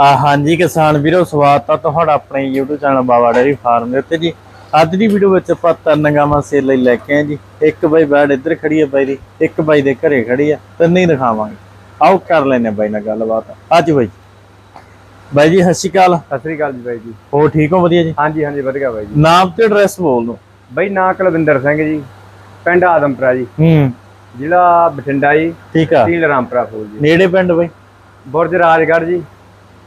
ਆ ਹਾਂਜੀ ਕਿਸਾਨ ਵੀਰੋ ਸਵਾਗਤ ਆ ਤੁਹਾਡਾ ਆਪਣੇ YouTube channel Baba dairy farm ਦੇ ਉੱਤੇ ਜੀ। ਅੱਜ ਦੀ ਵੀਡੀਓ ਵਿੱਚ ਆਪਾਂ ਤਿੰਨ ਗਾਵਾਂ ਸੇਲ ਲਈ ਲੈ ਕੇ ਆਏ ਜੀ। ਇੱਕ ਬਾਈ ਬੈਡ ਇੱਧਰ ਖੜੀ ਹੈ ਬਾਈ ਦੀ ਇੱਕ ਬਾਈ ਦੇ ਘਰੇ ਖੜੀ ਆ ਤਿੰਨੇ ਹੀ ਦਿਖਾਵਾਂਗੇ। ਆਓ ਕਰ ਲੈਨੇ ਬਾਈ ਨਾਲ ਗੱਲਬਾਤ। ਅੱਜ ਬਾਈ ਬਾਈ ਜੀ ਸਤਿ ਸ਼੍ਰੀ ਅਕਾਲ। ਸਤਿ ਸ੍ਰੀ ਅਕਾਲ ਜੀ ਬਾਈ ਜੀ। ਹੋ ਠੀਕ ਹੋ? ਵਧੀਆ ਜੀ? ਹਾਂਜੀ ਹਾਂਜੀ ਵਧੀਆ ਬਾਈ ਜੀ। ਨਾਮ ਤੇ ਐਡਰੈਸ ਬੋਲ ਦੋ ਬਾਈ ਨਾਂ ਕੁਲਵਿੰਦਰ ਸਿੰਘ ਜੀ। ਪਿੰਡ ਆਦਮਪੁਰਾ ਜੀ। ਹੂੰ। ਜ਼ਿਲ੍ਹਾ ਬਠਿੰਡਾ ਜੀ। ਠੀਕ ਆ। ਤਹਿਸੀਲ ਰਾਮਪੁਰਾ ਫੂਲ ਜੀ। ਨੇੜੇ ਪਿੰਡ ਬਾਈ? ਬੁਰਜ ਰਾਜਗੜ੍ਹ ਜੀ।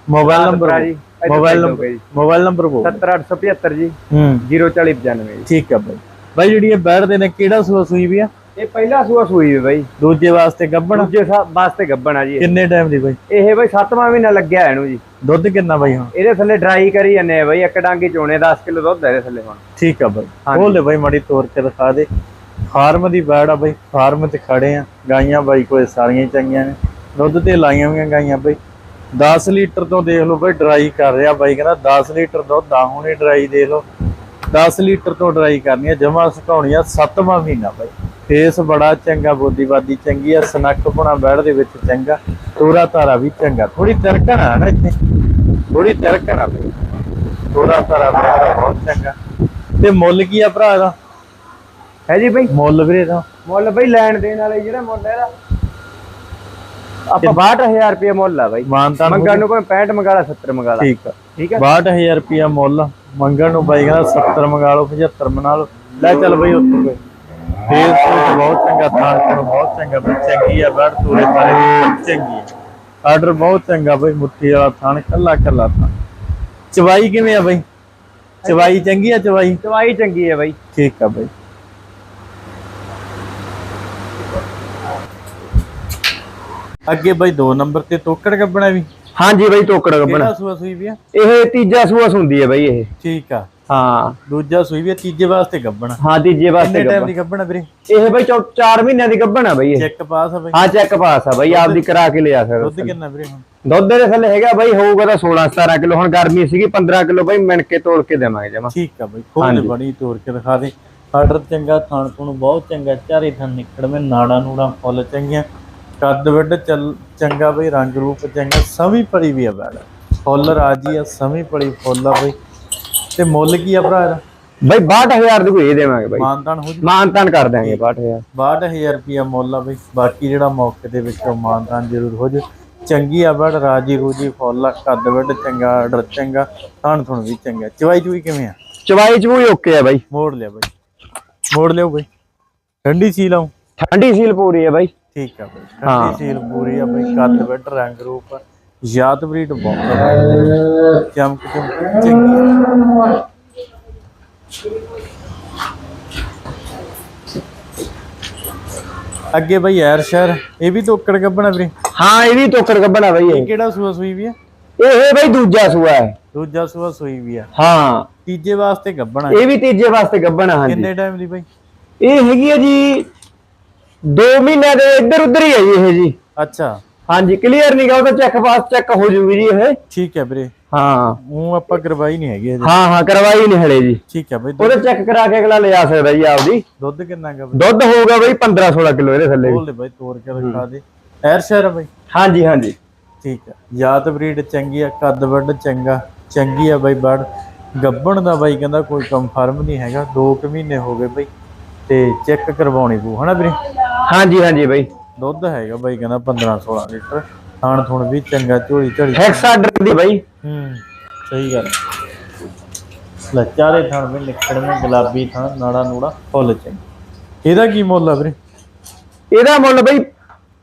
ਮੋਬਾਈਲ ਨੰਬਰ ਜੀ। Mobile number. ਮੋਬਾਈਲ ਨੰਬਰ ਬੋਲ 70875 ਜੀ। ਹੂੰ। 04095 ਜੀ। ਠੀਕ ਆ ਬਾਈ। ਬਾਈ ਜਿਹੜੀ ਇਹ ਬੈਡ ਦੇ ਨੇ ਕਿਹੜਾ ਸੂਆ ਸੂਈ ਵੀ ਆ? ਇਹ ਪਹਿਲਾ ਸੂਆ ਸੂਈ ਹੈ ਬਾਈ। ਦੂਜੇ ਵਾਸਤੇ ਗੱਬਣ ਦੂਜੇ ਵਾਸਤੇ ਗੱਬਣ ਆ ਜੀ। ਕਿੰਨੇ ਟਾਈਮ ਦੀ ਬਾਈ? ਇਹ ਬਾਈ 7ਵਾਂ ਮਹੀਨਾ ਲੱਗਿਆ ਇਹਨੂੰ ਜੀ। ਦੁੱਧ ਕਿੰਨਾ ਬਾਈ ਹੁਣ? ਇਹਦੇ ਥੱਲੇ ਡਰਾਈ ਕਰੀ ਜਾਂਦੇ ਆ ਬਾਈ। ਇੱਕ ਡਾਂਗੀ ਚੋਣੇ 10 ਕਿਲੋ ਦੁੱਧ ਹੈ ਇਹਦੇ ਥੱਲੇ ਹੁਣ। ਠੀਕ ਆ ਬਾਈ। ਖੋਲ ਲੈ ਬਾਈ ਮੜੀ ਤੋਰ ਕੇ ਦਿਖਾ ਦੇ। ਫਾਰਮ ਦੀ ਬੈੜ ਆ ਬਾਈ। ਫਾਰਮ ਤੇ ਖੜੇ ਆ। ਗਾਈਆਂ ਬਾਈ ਕੋਲੇ ਸਾਰੀਆਂ ਚੰਗੀਆਂ ਨੇ। ਦੁੱਧ ਤੇ ਲਾਈਆਂ ਹੋਈਆਂ ਗਾਈਆਂ ਬਾਈ। 10 ਲੀਟਰ ਤੋਂ ਦੇਖ ਲਓ ਬਾਈ ਡਰਾਈ ਕਰ ਰਿਹਾ ਬਾਈ ਕਹਿੰਦਾ 10 ਲੀਟਰ ਦੁੱਧ ਆ ਹੁਣੇ ਡਰਾਈ ਦੇਖ ਲਓ। 10 ਲੀਟਰ ਤੋਂ ਡਰਾਈ ਕਰਨੀ ਆ ਜਮਾ ਸੁਕਾਉਣੀ ਆ 7ਵਾਂ ਮਹੀਨਾ ਬਾਈ। ਫੇਸ ਬੜਾ ਚੰਗਾ ਬੋਦੀਵਾਦੀ ਚੰਗੀ ਆ ਸਨੱਕ ਪੁਣਾ ਬੈੜ ਦੇ ਵਿੱਚ ਚੰਗਾ ਤੋਰਾ ਤਾਰਾ ਵੀ ਚੰਗਾ। ਥੋੜੀ ਤਿਰਕਣ ਆ ਨਾ ਇੱਥੇ। ਥੋੜੀ ਤਿਰਕਣ ਆ ਬਾਈ। ਤੋਰਾ ਤਾਰਾ ਦਾ ਬਹੁਤ ਚੰਗਾ। ਤੇ ਮੁੱਲ ਕੀ ਆ ਭਰਾ ਦਾ ਹੈ ਜੀ ਬਾਈ। ਮੁੱਲ ਵੀਰੇ ਦਾ ਮੁੱਲ ਬਾਈ ਲੈਣ ਦੇਣ ਵਾਲੇ ਜਿਹੜਾ ਮੁੱਲ ਹੈ ਇਹਦਾ। ਆਪਾਂ 62000 ਰੁਪਏ ਮੁੱਲ ਆ ਬਾਈ। ਮਾਨਤਾ ਮੰਗਣ ਨੂੰ ਕੋਈ 65 ਮੰਗਾ ਲਾ 70 ਮੰਗਾ ਲਾ। ਠੀਕ ਆ। ਠੀਕ ਹੈ 62000 ਰੁਪਿਆ ਮੁੱਲ। ਮੰਗਣ ਨੂੰ ਬਾਈ ਕਹਿੰਦਾ 70 ਮੰਗਾ ਲਓ 75 ਮਨਾ ਲਓ। ਲੈ ਚੱਲ ਬਈ ਉੱਥੇ ਕੋਈ। ਫੇਰ ਸੂਟ ਬਹੁਤ ਚੰਗਾ ਥਾਣ ਕੋਲ ਬਹੁਤ ਚੰਗਾ ਬਈ। ਚੰਗੀ ਆ ਬੜ ਤੂਰੇ ਬਾਰੇ ਚੰਗੀ ਆ। ਆਰਡਰ ਬਹੁਤ ਚੰਗਾ ਬਈ ਮੁੱਠੀ ਵਾਲਾ ਥਾਣ ਕੱਲਾ ਕੱਲਾ ਥਾਣ ਚਵਾਈ ਕਿਵੇਂ ਆ ਬਈ? ਚਵਾਈ ਚੰਗੀ ਆ ਚਵਾਈ? ਦਵਾਈ ਚੰਗੀ ਹੈ ਬਾਈ। ਠੀਕ ਆ ਬਈ। ਅੱਗੇ ਬਈ 2 ਨੰਬਰ ਤੇ ਤੋਕੜ ਕੱਢਣਾ ਵੀ। ਹਾਂਜੀ ਬਾਈ ਟੋਕੜ ਗੱਬਣ। ਸੂਆ ਸੂਈ ਵੀ ਆ? ਇਹ ਤੀਜਾ ਸੂਆ ਹੁੰਦੀ ਹੈ ਬਾਈ ਇਹ। ਠੀਕ ਆ। ਹਾਂ। ਦੂਜਾ ਸੂਈ ਵੀ ਤੀਜੇ ਵਾਸਤੇ ਗੱਬਣ। ਹਾਂ ਤੀਜੇ ਵਾਸਤੇ ਟਾਈਮ ਗੱਬਣ। ਦੀ ਗੱਬਣ ਵੀਰੇ? ਇਹ ਬਾਈ 4 ਮਹੀਨਿਆਂ ਦੀ ਗੱਬਣ ਬਾਈ ਇਹ। ਚੈੱਕ ਪਾਸ ਆ ਬਈ। ਹਾਂ ਚੈੱਕ ਪਾਸ ਆ ਬਾਈ ਆਪਦੀ ਕਰਾ ਕੇ ਲਿਆ ਦੁੱਧ ਸਕਦਾ ਕਿੰਨਾ ਵੀਰੇ ਹੁਣ? ਦੁੱਧ ਦੇ ਥੱਲੇ ਹੈਗਾ ਬਾਈ ਹੋਊਗਾ ਤਾਂ 16 17 ਕਿਲੋ ਹੁਣ ਗਰਮੀ ਸੀਗੀ 15 ਕਿਲੋ ਬਾਈ ਮਿਣ ਕੇ ਤੋੜ ਕੇ ਦੇਵਾਂਗੇ ਜਮਾ। ਠੀਕ ਆ ਬਈ ਖੋਲ ਬੜੀ ਤੋੜ ਕੇ ਦਿਖਾ ਦੇ। ਆਰਡਰ ਚੰਗਾ ਖਾਣ ਪੂਣ ਬਹੁਤ ਚੰਗਾ ਚਾਰੇ ਥਣ ਨਿਕੜਵੇਂ ਨਾੜਾ ਨੂੜਾ ਫੁੱਲ ਚੰਗੀਆਂ। ਕੱਦ ਵੱਡ ਚੱਲ ਚੰਗਾ ਬਈ ਰੰਗ ਰੂਪ ਚੰਗਾ ਸਮੀ ਪੜੀ ਵੀ ਆ ਬੈੜ ਫੁੱਲ ਰਾਜੀ ਆ ਸਮੀ ਪੜੀ ਫੁੱਲ ਆ ਬਈ। ਤੇ ਮੁੱਲ ਕੀ ਆ ਭਰਾ ਇਹਦਾ? ਬਾਈ 62000 ਦੀ ਕੋਈ ਦੇਵਾਂਗੇ ਬਾਈ। ਮਾਨਤਾਨ ਹੋ ਜੂ। ਮਾਨ ਤਾਨ ਕਰ ਦਾਂਗੇ 62000 62000 ਰੁਪਿਆ ਮੁੱਲ ਆ ਬਈ। ਬਾਕੀ ਜਿਹੜਾ ਮੌਕੇ ਦੇ ਵਿੱਚੋਂ ਮਾਨਤਾਨ ਜ਼ਰੂਰ ਹੋ ਜੂ। ਚੰਗੀ ਆ ਬੜ ਰਾਜੀ ਰੂਜੀ ਫੁੱਲ ਆ ਕੱਦ ਵੱਡ ਚੰਗਾ ਆਰਡਰ ਚੰਗਾ ਥਣ ਥਣ ਵੀ ਚੰਗਾ। ਚਵਾਈ ਚੂਈ ਕਿਵੇਂ ਆ? ਚਵਾਈ ਚ ਵੀ ਓਕੇ ਆ ਬਾਈ। ਮੋੜ ਲਿਆ ਬਾਈ। ਮੋੜ ਲਿਓ ਬਾਈ। ਠੰਡੀ ਸੀ ਲਾਉ ਠੰਡੀ ਸੀਲ ਪੂਰੀ ਹੈ ਬਾਈ। ਠੀਕ ਆ ਬਾਈ ਠੰਡੀ ਸੀਲ ਪੂਰੀ ਆ ਬਾਈ ਕੱਦ ਵੱਡ ਰੰਗ ਰੂਪ ਆ। ਯਾਦ ਬਰੀਡ ਬਹੁਤ ਆ ਬਾਈ। ਚਮਕ ਚਮਕ ਚੰਗੀ ਆ। ਅੱਗੇ ਬਾਈ ਐਰ ਸ਼ਹਿਰ ਇਹ ਵੀ ਤੋਕੜ ਗੱਬਣਾ ਵੀਰੇ? ਹਾਂ ਇਹ ਵੀ ਟੋਕਰ ਗੱਬਣਾ ਬਾਈ ਇਹ। ਇਹ ਕਿਹੜਾ ਸੂਆ ਸੂਈ ਵੀ ਆ? ਇਹ ਬਾਈ ਦੂਜਾ ਸੂਆ ਹੈ। ਦੂਜਾ ਸੂਆ ਸੂਈ ਵੀ ਆ। ਹਾਂ। ਤੀਜੇ ਵਾਸਤੇ ਗੱਬਣਾ ਇਹ ਵੀ ਤੀਜੇ ਵਾਸਤੇ ਗੱਬਣਾ ਹਾਂਜੀ। ਕਿੰਨੇ ਟਾਈਮ ਦੀ ਬਾਈ? ਇਹ ਹੈਗੀ ਹੈ ਜੀ 2 ਮਹੀਨਿਆਂ ਦੇ ਇੱਧਰ ਉੱਧਰ ਹੀ ਹੈ ਜੀ ਇਹ ਜੀ। ਅੱਛਾ। ਹਾਂਜੀ ਕਲੀਅਰ ਨਹੀਂ ਗਾ ਉਹ ਤਾਂ ਚੈੱਕ ਪਾਸ ਚੈੱਕ ਹੋ ਜੂਗੀ ਜੀ ਇਹ। ਠੀਕ ਹੈ ਵੀਰੇ। ਹਾਂ। ਉਹ ਆਪਾਂ ਕਰਵਾਈ ਨਹੀਂ ਹੈਗੀ ਹਾਂ ਹਾਂ ਕਰਵਾਈ ਨਹੀਂ ਹਲੇ ਜੀ। ਠੀਕ ਹੈ ਬਾਈ। ਉਹਦੇ ਚੈੱਕ ਕਰਾ ਕੇ ਅਗਲਾ ਲਿਆ ਸਕਦਾ ਜੀ ਆਪਦੀ। ਦੁੱਧ ਕਿੰਨਾ ਗਾ ਬਾਈ? ਦੁੱਧ ਹੋਊਗਾ ਬਈ 15 16 ਕਿਲੋ ਇਹਦੇ ਥੱਲੇ। ਬੋਲ ਬਾਈ ਤੋੜ ਕੇ ਦਿਖਾ ਦੇ। ਐਰ ਸ਼ਹਿਰ ਬਾਈ? ਹਾਂਜੀ ਹਾਂਜੀ। ਠੀਕ ਹੈ। ਯਾਦ ਬਰੀਡ ਚੰਗੀ ਆ ਕੱਦ ਵੱਡ ਚੰਗਾ ਚੰਗੀ ਆ ਬਾਈ ਬੜ ਗੱਬਣ ਦਾ ਬਾਈ ਕਹਿੰਦਾ ਕੋਈ ਕੰਫਰਮ ਨਹੀਂ ਹੈਗਾ 2 ਕੁ ਮਹੀਨੇ ਹੋ ਗਏ ਬਾਈ। ਤੇ ਚੈੱਕ ਕਰਵਾਉਣੀ ਪਊ ਹਨਾ ਵੀਰੇ? ਹਾਂਜੀ ਹਾਂਜੀ ਬਈ। ਦੁੱਧ ਹੈਗਾ ਬਾਈ ਕਹਿੰਦਾ 15 16 ਲੀਟਰ। ਥਾਣ ਥੁਣ ਵੀ ਚੰਗਾ ਝੋਲੀ ਝੜੀ ਹੈਕਸ ਆਰਡਰ ਦੀ ਬਈ। ਹੂੰ ਸਹੀ ਗੱਲ। ਲੱਚਾਰੇ ਥਣ ਵੀ ਨਿਕੜਵੇਂ ਗੁਲਾਬੀ ਥਣ ਨਾੜਾ ਨੂੜਾ ਫੁੱਲ ਚੰਗੀ। ਇਹਦਾ ਕੀ ਮੁੱਲ ਆ ਵੀਰੇ? ਇਹਦਾ ਮੁੱਲ ਬਈ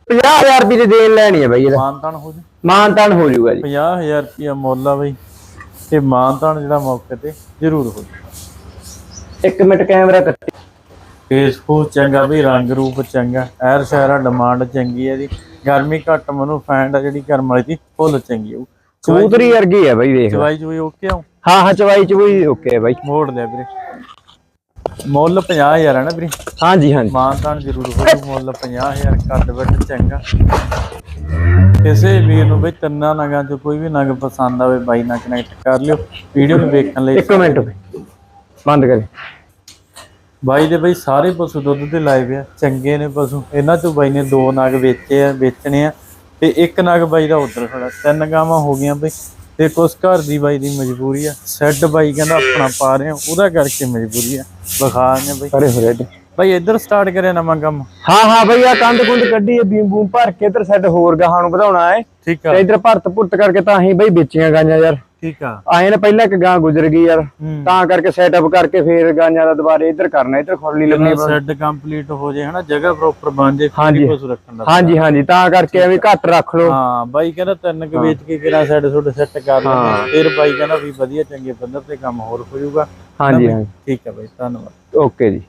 50000 ਰੁਪਏ ਦੀ ਦੇਣ ਲੈਣੀ ਹੈ ਬਈ ਇਹਦਾ। ਮਾਨਤਾਨ ਹੋ ਜੂ? ਮਾਨਤਾਨ ਹੋ ਜਾਊਗਾ ਜੀ। 50000 ਰੁਪਿਆ ਮੁੱਲ ਆ ਬਈ। ਤੇ ਮਾਨਤਾਨ ਜਿਹੜਾ ਮੌਕੇ ਤੇ ਜ਼ਰੂਰ ਹੋ ਜੂ। ਇੱਕ ਮਿੰਟ ਕੈਮਰਾ ਕੱਟੀ ਫੇਸਬੁੱਕ ਚੰਗਾ ਵੀ ਰੰਗ ਰੂਪ ਚੰਗਾ। ਐਰ ਸ਼ਹਿਰਾ ਡਿਮਾਂਡ ਚੰਗੀ ਹੈ ਦੀ ਗਰਮੀ ਘੱਟ ਮਨੂੰ ਫੈਂਡ ਜਿਹੜੀ ਕਰਮ ਵਾਲੀ ਦੀ ਫੁੱਲ ਚੰਗੀ ਹੋਊ ਕਬੂਤਰੀ ਵਰਗੀ ਹੈ ਬਈ ਦੇਖ। ਚਵਾਈ ਚੁਈ ਓਕੇ ਆ? ਹਾਂ ਹਾਂ ਚਵਾਈ ਚ ਵੀ ਓਕੇ ਹੈ ਬਈ। ਮੋੜ ਲਿਆ ਵੀਰੇ। ਮੁੱਲ 50000 ਹੈ ਨਾ ਵੀਰੇ? ਹਾਂਜੀ ਹਾਂਜੀ। ਮਾਨਤਾਨ ਜ਼ਰੂਰ ਹੋਊ ਮੁੱਲ 50000 ਕੱਦ ਵੱਡ ਚੰਗਾ। ਕਿਸੇ ਵੀਰ ਨੂੰ ਬਈ ਤਿੰਨਾਂ ਨਗਾਂ ਚੋਂ ਕੋਈ ਵੀ ਨਗ ਪਸੰਦ ਆਵੇ ਬਾਈ ਨਾਲ ਕਨੈਕਟ ਕਰ ਲਿਓ। ਵੀਡੀਓ ਨੂੰ ਵੇਖਣ ਲਈ ਇੱਕ ਮਿੰਟ। ਬੰਦ ਕਰੇ। ਬਾਈ ਦੇ ਬਈ ਸਾਰੇ ਪਸ਼ੂ ਦੁੱਧ ਤੇ ਲਾਏ ਵੇ ਆ ਚੰਗੇ ਨੇ ਪਸ਼ੂ। ਇਹਨਾਂ ਚੋਂ ਬਾਈ ਨੇ ਦੋ ਨਗ ਵੇਚੇ ਆ ਵੇਚਣੇ ਆ ਤੇ ਇੱਕ ਨਗ ਬਾਈ ਦਾ ਉਧਰ ਖੜਾ। ਤਿੰਨ ਗਾਵਾਂ ਹੋ ਗਈਆਂ ਬਈ ਤੇ ਕੁਛ ਘਰ ਦੀ ਬਾਈ ਦੀ ਮਜਬੂਰੀ ਆ। ਸੈੱਡ ਬਾਈ ਕਹਿੰਦਾ ਆਪਣਾ ਪਾ ਰਹੇ ਆ ਉਹਦਾ ਕਰਕੇ ਮਜਬੂਰੀ ਆ। ਵਿਖਾ ਨੇ ਬਈ। ਅਰੇ ਹੋਰੇ ਬਾਈ ਇੱਧਰ ਸਟਾਰਟ ਕਰਿਆ ਨਵਾਂ ਕੰਮ। ਹਾਂ ਹਾਂ ਬਈ ਆ ਕੰਧ ਕੁੰਧ ਕੱਢੀ ਬੀਮ ਬੂਮ ਭਰ ਕੇ ਇਧਰ ਸੈੱਟ ਹੋਰ ਗਾਹਾਂ ਨੂੰ ਵਧਾਉਣਾ ਹੈ। ਠੀਕ ਆ। ਤੇ ਇਧਰ ਭਰਤ ਭੁਰਤ ਕਰਕੇ ਤਾਂ ਅਸੀਂ ਬਈ ਵੇਚੀਆਂ ਗਾਈਆਂ ਯਾਰ। ਠੀਕ ਆ। ਆਏ ਨੇ ਪਹਿਲਾਂ ਇੱਕ ਗਾਂ ਗੁਜ਼ਰ ਗਈ ਯਾਰ ਤਾਂ ਕਰਕੇ ਸੈਟਅਪ ਕਰਕੇ ਫੇਰ ਗਾਈਆਂ ਦਾ ਦੁਬਾਰੇ ਇੱਧਰ ਕਰਨਾ ਇੱਧਰ ਖੁਰਲੀ ਲੱਗਣੀ ਸੈੱਡ ਕੰਪਲੀਟ ਹੋ ਜੇ ਹਨਾ ਜਗ੍ਹਾ ਪ੍ਰੋਪਰ ਬਣ ਜੇ ਹਾਂਜੀ। ਕੁਝ ਰੱਖਣ ਦਾ ਹਾਂਜੀ ਹਾਂਜੀ ਤਾਂ ਕਰਕੇ ਐਵੇਂ ਘੱਟ ਰੱਖ ਲਓ। ਹਾਂ ਬਾਈ ਕਹਿੰਦਾ ਤਿੰਨ ਕੁ ਵੇਚ ਕੇ ਕਿਹੜਾ ਸੈੱਡ ਸੁੱਡ ਸੈੱਟ ਕਰ ਲੈਂਦੇ ਫਿਰ ਬਾਈ ਕਹਿੰਦਾ ਵੀ ਵਧੀਆ ਚੰਗੇ ਪੱਧਰ ਤੇ ਕੰਮ ਹੋਰ ਹੋ ਜਾਊਗਾ। ਹਾਂਜੀ ਹਾਂਜੀ। ਠੀਕ ਆ ਬਾਈ ਧੰਨਵਾਦ। ਓਕੇ ਜੀ।